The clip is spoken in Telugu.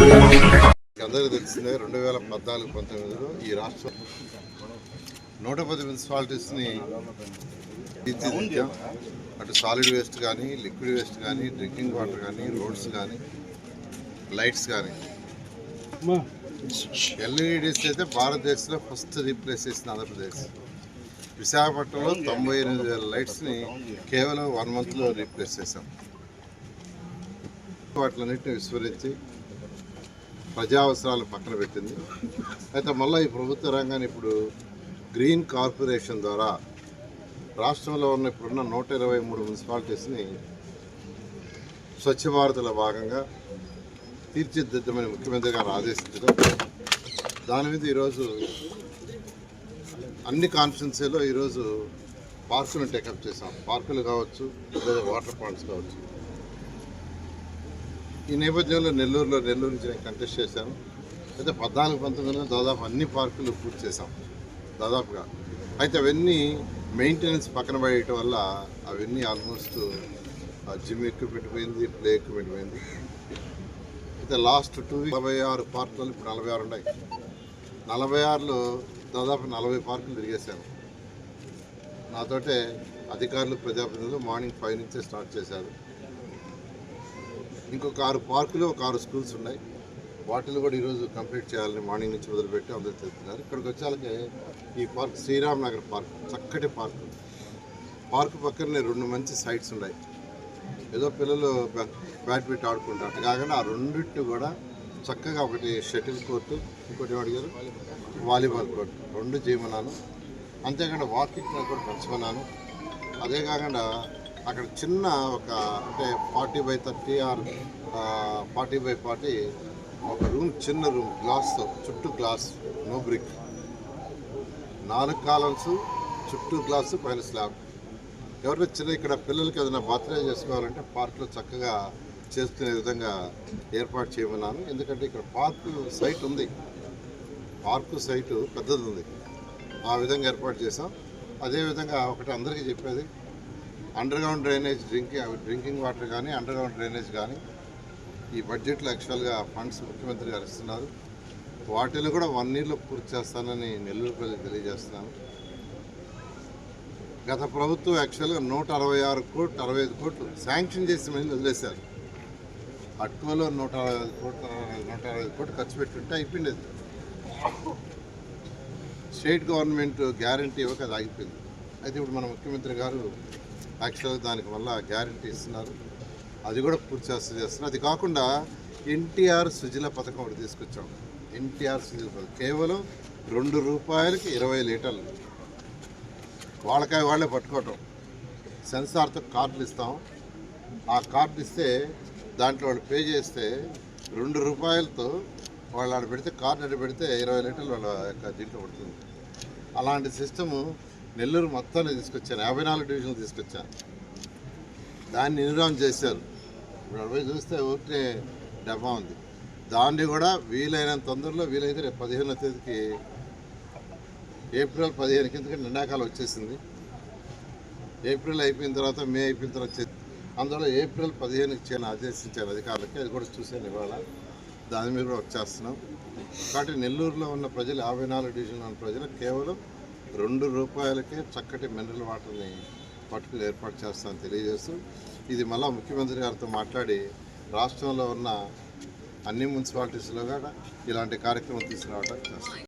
అందరికీ తెలిసిందే రెండు వేల పద్నాలుగు పంతొమ్మిదిలో ఈ రాష్ట్రం నూట పది మున్సిపాలిటీస్ని తీర్చిదిద్దాం అటు సాలిడ్ వేస్ట్ కానీ లిక్విడ్ వేస్ట్ కానీ డ్రింకింగ్ వాటర్ కానీ రోడ్స్ కానీ లైట్స్ కానీ. ఎల్ఈడీస్ అయితే భారతదేశంలో ఫస్ట్ రీప్లేస్ చేసిన ఆంధ్రప్రదేశ్. విశాఖపట్నంలో తొంభై ఎనిమిది వేల లైట్స్ని కేవలం వన్ మంత్లో రీప్లేస్ చేశాం. వాటిలన్నింటిని విస్మరించి ప్రజా అవసరాలు పక్కన పెట్టింది. అయితే మళ్ళీ ఈ ప్రభుత్వ రంగాన్ని ఇప్పుడు గ్రీన్ కార్పొరేషన్ ద్వారా రాష్ట్రంలో ఉన్న ఇప్పుడున్న నూట ఇరవై మూడు మున్సిపాలిటీస్ని స్వచ్ఛ భారత్లో భాగంగా తీర్చిదిద్దమని ముఖ్యమంత్రి గారు ఆదేశించడం. దాని మీద ఈరోజు అన్ని కాన్ఫరెన్సీలో ఈరోజు పార్కులను టేకప్ చేసాం పార్కులు కావచ్చు లేదా వాటర్ పాయింట్స్ కావచ్చు. ఈ నేపథ్యంలో నెల్లూరులో నెల్లూరు నుంచి నేను కంటెస్ట్ చేశాను. అయితే పద్నాలుగు పంతొమ్మిదిలో దాదాపు అన్ని పార్కులు పూర్తి చేశాం దాదాపుగా. అయితే అవన్నీ మెయింటెనెన్స్ పక్కన పడేయటం వల్ల అవన్నీ ఆల్మోస్ట్ జిమ్ ఎక్విప్మెంట్ పోయింది ప్లే ఎక్విప్మెంట్ పోయింది. అయితే లాస్ట్ టూ వీక్ నలభై ఆరు పార్కులు ఇప్పుడు నలభై ఆరు ఉన్నాయి. నలభై ఆరులో దాదాపు నలభై పార్కులు తిరిగేశాను. నాతోటే అధికారులు ప్రజాప్రతినిధులు మార్నింగ్ ఫైవ్ నుంచే స్టార్ట్ చేశారు. ఇంకొక ఆరు పార్కులు ఒక ఆరు స్కూల్స్ ఉన్నాయి. వాటిని కూడా ఈరోజు కంప్లీట్ చేయాలని మార్నింగ్ నుంచి మొదలుపెట్టి అందరూ తెలుస్తున్నారు ఇక్కడికి వచ్చాకే ఈ పార్క్ శ్రీరామ్ నగర్ పార్క్ చక్కటి పార్క్. పార్క్ పక్కనే రెండు మంచి సైట్స్ ఉన్నాయి. ఏదో పిల్లలు బ్యాట్ బ్యాడ్మింటన్ ఆడుకుంటారు అటు కాకుండా ఆ రెండింటిని కూడా చక్కగా ఒకటి షటిల్ కోర్టు ఇంకోటి అడిగారు? Volleyball court. రెండు చేయమన్నాను అంతేకాకుండా వాకింగ్ కూడా పెంచమన్నాను అదే కాకుండా అక్కడ చిన్న ఒక అంటే forty by thirty or forty by forty ఒక రూమ్ చిన్న రూమ్ గ్లాస్తో చుట్టూ గ్లాస్ నో బ్రిక్. నాలుగు కాలమ్స్ చుట్టూ గ్లాసు పైన స్లాబ్. ఎవరైనా చిన్న ఇక్కడ పిల్లలకి ఏదైనా బర్త్డే చేసుకోవాలంటే పార్క్లో చక్కగా చేసుకునే విధంగా ఏర్పాటు చేయమన్నాను. ఎందుకంటే ఇక్కడ పార్కు సైట్ ఉంది. పార్కు సైటు పెద్దది ఉంది. ఆ విధంగా ఏర్పాటు చేసాం అదేవిధంగా ఒకటి అందరికీ చెప్పేది underground drainage drinking drinking water కానీ అండర్ గ్రౌండ్ డ్రైనేజ్ కానీ ఈ బడ్జెట్లో యాక్చువల్గా ఫండ్స్ ముఖ్యమంత్రి గారు ఇస్తున్నారు. వాటిని కూడా వన్ ఇయర్లో పూర్తి చేస్తానని నెల్లూరు ప్రజలకు తెలియజేస్తున్నాను. గత ప్రభుత్వం యాక్చువల్గా నూట అరవై ఆరు కోట్లు అరవై ఐదు కోట్లు శాంక్షన్ చేసి మళ్ళీ వదిలేశారు. అటుకోలో నూట అరవై ఐదు కోట్లు నూట అరవై ఐదు కోట్లు ఖర్చు పెట్టుంటే అయిపోయింది స్టేట్ గవర్నమెంట్ గ్యారంటీ ఇవ్వక అది ఆగిపోయింది. అయితే ఇప్పుడు మన ముఖ్యమంత్రి గారు యాక్చువల్గా దానికి వల్ల గ్యారంటీ ఇస్తున్నారు. అది కూడా పూర్తి చేస్తూ చేస్తున్నారు. అది కాకుండా ఎన్టీఆర్ సుజల పథకం ఒకటి తీసుకొచ్చాం. ఎన్టీఆర్ సుజల పథకం. కేవలం రెండు రూపాయలకి ఇరవై లీటర్లు. వాళ్ళకాయ వాళ్ళే పట్టుకోవటం. సెన్సార్తో కార్డులు ఇస్తాం. ఆ కార్డు ఇస్తే దాంట్లో వాళ్ళు పే చేస్తే రెండు రూపాయలతో వాళ్ళు ఆడ పెడితే కార్డు అక్కడ పెడితే ఇరవై లీటర్లు వాళ్ళ యొక్క దీంట్లో పడుతుంది. అలాంటి సిస్టము నెల్లూరు మొత్తాన్ని తీసుకొచ్చాను యాభై నాలుగు డివిజన్లు తీసుకొచ్చాను దాన్ని నిర్వహణ చేశారు. ఇప్పుడు అక్కడ చూస్తే ఒకటే డబ్బా ఉంది. దాన్ని కూడా వీలైనంత తొందరలో వీలైతే రేపు పదిహేనో తేదీకి ఏప్రిల్ పదిహేనుకి ఎందుకంటే నిండాకాలం వచ్చేసింది. ఏప్రిల్ అయిపోయిన తర్వాత మే అయిపోయిన తర్వాత అందువల్ల ఏప్రిల్ పదిహేనుకి చేయని ఆదేశించారు అధికారులకి. అది కూడా చూశాను ఇవాళ. దాని మీద కూడా వచ్చేస్తున్నాం. కాబట్టి నెల్లూరులో ఉన్న ప్రజలు యాభై నాలుగు డివిజన్లో ఉన్న ప్రజలు కేవలం రెండు రూపాయలకే చక్కటి మినరల్ వాటర్ని పట్టుకుని ఏర్పాటు చేస్తామని తెలియజేస్తూ ఇది మళ్ళా ముఖ్యమంత్రి గారితో మాట్లాడి రాష్ట్రంలో ఉన్న అన్ని మున్సిపాలిటీస్లో కూడా ఇలాంటి కార్యక్రమం తీసుకురావడం చేస్తాం.